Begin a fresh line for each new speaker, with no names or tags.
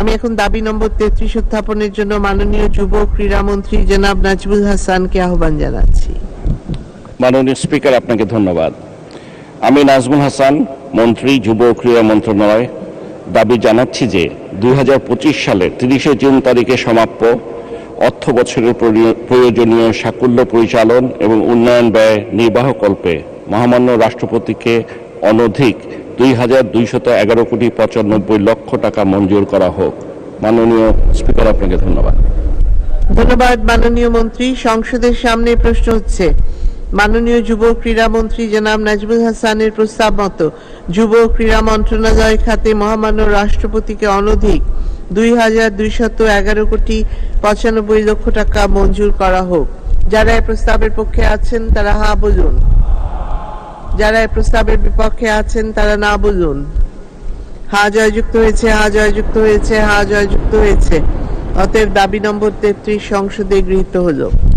আমি এখন দাবি নম্বর তেত্রিশ উত্থাপনের জন্য মাননীয় যুব ক্রীড়ামন্ত্রী জনাব নাজবুল হাসানকে আহ্বান জানাচ্ছি।
মাননীয় স্পিকার, আপনাকে ধন্যবাদ। আমি নাজমুল হাসান, মন্ত্রী, যুব ক্রীড়া মন্ত্রণালয়। দাবি জানাচ্ছি যে দুই হাজার পঁচিশ সালের তিরিশে জুন তারিখে সমাপ্য অর্থ বছরের প্রয়োজনীয়- সাকুল্য পরিচালন এবং উন্নয়ন ব্যয় নির্বাহকল্পে মহামান্য রাষ্ট্রপতিকে অনধিক দুই হাজার দুইশত এগারো কোটি পঁচানব্বই লক্ষ টাকা মঞ্জুর করা হোক। মাননীয় স্পিকার, আপনাকে ধন্যবাদ।
ধন্যবাদ, মাননীয় মন্ত্রী। সংসদের সামনে প্রশ্ন হচ্ছে, মাননীয় যুব ক্রীড়া মন্ত্রী জনাব নাজবুল হাসানের প্রস্তাব মতো যুব ক্রীড়া মন্ত্রণালয় খাতে মহামান্য রাষ্ট্রপতিকে অনধিক দুই হাজার দুইশত এগারো কোটি পঁচানব্বই লক্ষ টাকা মঞ্জুর করা হোক। যারা এই প্রস্তাবের পক্ষে আছেন, তারা হা বলুন। যারা এই প্রস্তাবের বিপক্ষে আছেন, তারা না বলুন হা জয়যুক্ত হয়েছে হা জয়যুক্ত হয়েছে হা জয়যুক্ত হয়েছে। অতএব দাবি নম্বর তেত্রিশ সংসদে গৃহীত হলো।